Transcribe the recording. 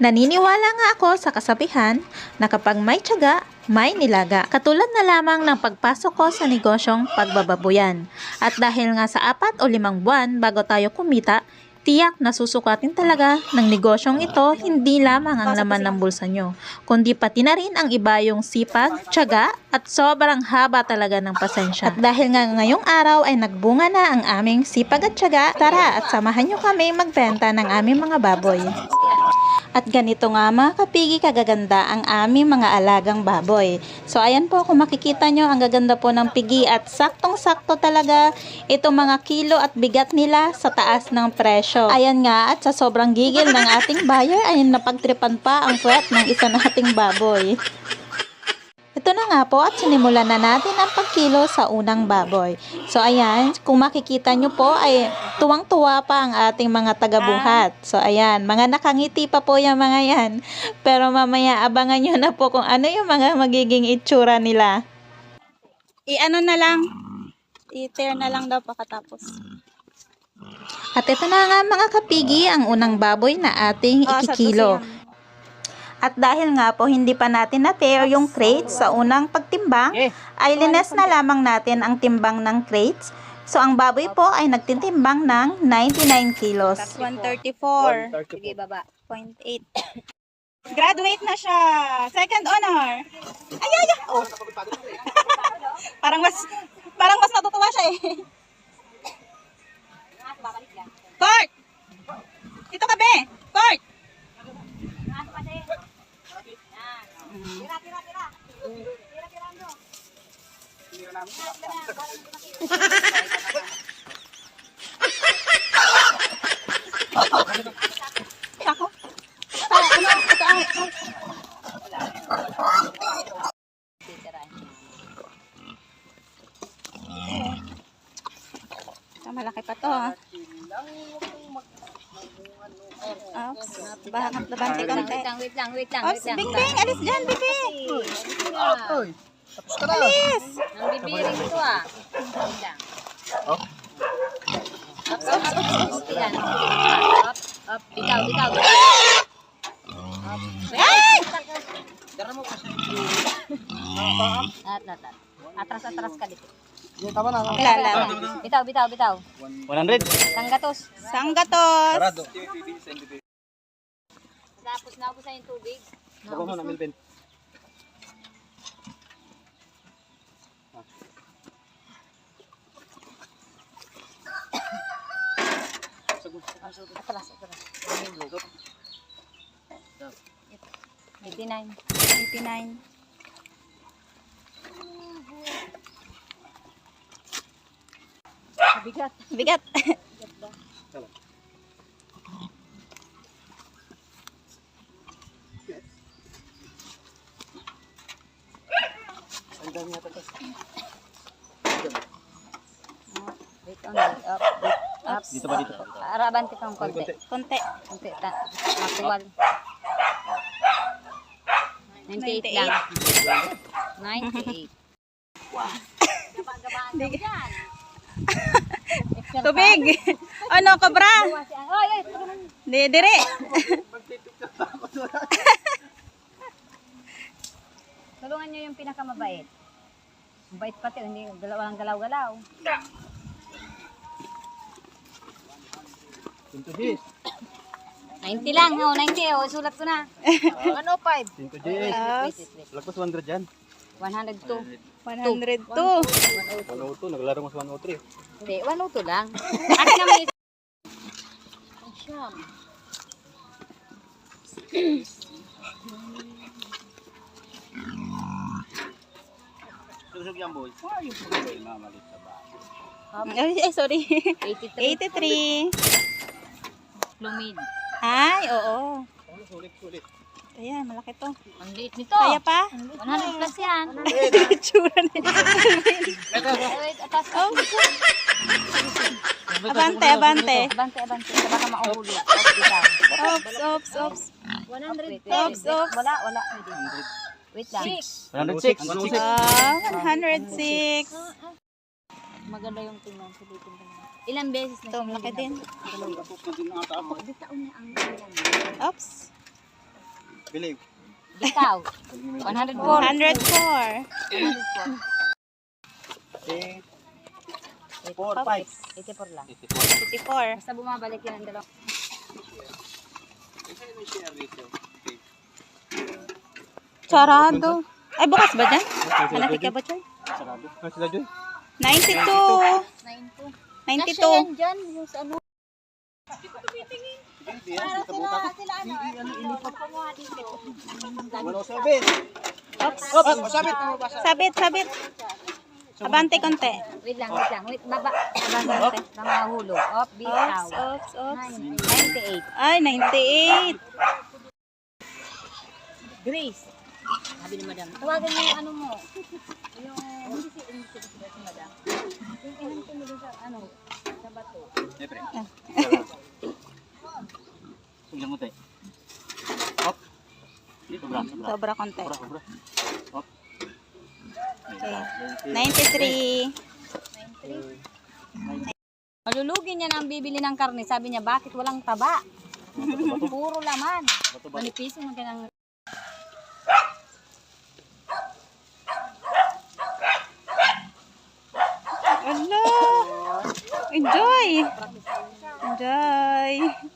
Naniniwala nga ako sa kasabihan na kapag may tiyaga, may nilaga. Katulad na lamang ng pagpasok ko sa negosyong pagbababoyan. At dahil nga sa apat o limang buwan bago tayo kumita, tiyak na susukatin talaga ng negosyong ito hindi lamang ang laman ng bulsa nyo, kundi pati na rin ang iba yung sipag, tiyaga at sobrang haba talaga ng pasensya. At dahil nga ngayong araw ay nagbunga na ang aming sipag at tiyaga, tara at samahan nyo kami magbenta ng aming mga baboy. At ganito nga mga kapigi kagaganda ang aming mga alagang baboy. So ayan po kung makikita nyo ang gaganda po ng pigi at saktong-sakto talaga itong mga kilo at bigat nila sa taas ng presyo. Ayan nga at sa sobrang gigil ng ating buyer ay napagtripan pa ang puwet ng isa nating baboy. Ito na nga po at sinimulan na natin ang pagkilo sa unang baboy. So ayan, kung makikita nyo po ay tuwang-tuwa pa ang ating mga tagabuhat. So ayan, mga nakangiti pa po yung mga yan. Pero mamaya abangan nyo na po kung ano yung mga magiging itsura nila. I-ano na lang. I-tear na lang daw pakatapos. At ito na nga mga kapigi ang unang baboy na ating Oh, sa ikikilo. tusiyan. At dahil nga po hindi pa natin na-tear yung crates sa unang pagtimbang, ay lines na lamang natin ang timbang ng crates. So ang baboy po ay nagtitimbang ng 99 kilos. That's 134. Sige, baba. 0.8. Graduate na siya. Second honor. Ay, ay, ay. Oh. parang mas, parang mas natutuwa siya eh. malaki pa to. ah. Oops. Bahangat na bante konti. Wait lang, wait lang, wait lang, Oops, wait lang. Bing Bing, alis dyan, Bibi. Tapos Alis. Nang bibiring ito ah. Wait lang. Up, up, up, up, up, yan. Up, up, bitaw, bitaw. Up. Ay! At, at, at. Atras, atras ka dito. Wala, wala. Bitaw, bitaw, bitaw. 100. Tanggatos. Sanggatos. Tapos naubusan yung tubig. Mo na, Milben. Atras, atras. 89. 89. Bigat. Bigat. Wait on, wait up, wait up. Dito ba, dito pa? Arabante kang konti. Konti. Konti, ta. Natuwal. 98 lang. 98. Tubig. ano, kobra? Di, dire. tulungan niyo yung pinakamabait. Mabait pati, hindi galaw 90 lang, oh, 90, oh, sulat ko na. 105. Pinto Gs. Wait, wait, wait. Lagpas 100 yan. 102. 102. 102, naglaro mo sa 103. Hindi, 102 lang. Naman isa. Ang siyam. Susog yan, boy. Ay, yung mamalit sa bahay. Ay, ay, sorry. 83. 83. Lumid. Ay, oo. Sulit, sulit. Ayan, malaki to. Ang liit nito. Kaya pa? 100 plus yan. Itsura nila. Wait, atas ka. Abante, abante. Abante, abante. Sa baka mauhuli. Ops, oops, oops. 100 Oops, oops. Wala, wala. Wait lang. 106. 106. Ah, 106. Maganda yung tingnan. Ko na. Ilang beses na Ito, malaki din. Bitaw na ang Oops. Believe. Ikaw. 104. 104. 10, 4, 5. 84 lang. 54. Basta bumabalik yun ang dalawa. Sarado. Ay, bukas ba dyan? Malaki ka ba, Choy? Sarado. Ah, sila dun. 92. 92. 92. Kasya yan dyan. Yung sa ano. Hindi yan, dito butas. Sila ano. Nga dito. 107. Oops. Oh, sabit. Sabit, sabit. Abante konti. Wait lang, wait lang. Wait, baba. Abante. Mga hulog. Up, bitaw. Oops, oops, oops. 98. Ay, 98. Grace. Sabi ni madam. Tawagan mo yung ano mo. Yung, hindi si, hindi si, si, si madam. Yung inanto mo dun sa, ano, sa bato. Siyempre. Huwag lang utay. Hop. Sobra, sobra. Sobra konti. Sobra, sobra. Hop. Okay. 93. Malulugin niya na ang bibili ng karne. Sabi niya, bakit walang taba? Puro laman. Manipiso ng kanyang Ala. Enjoy. Enjoy.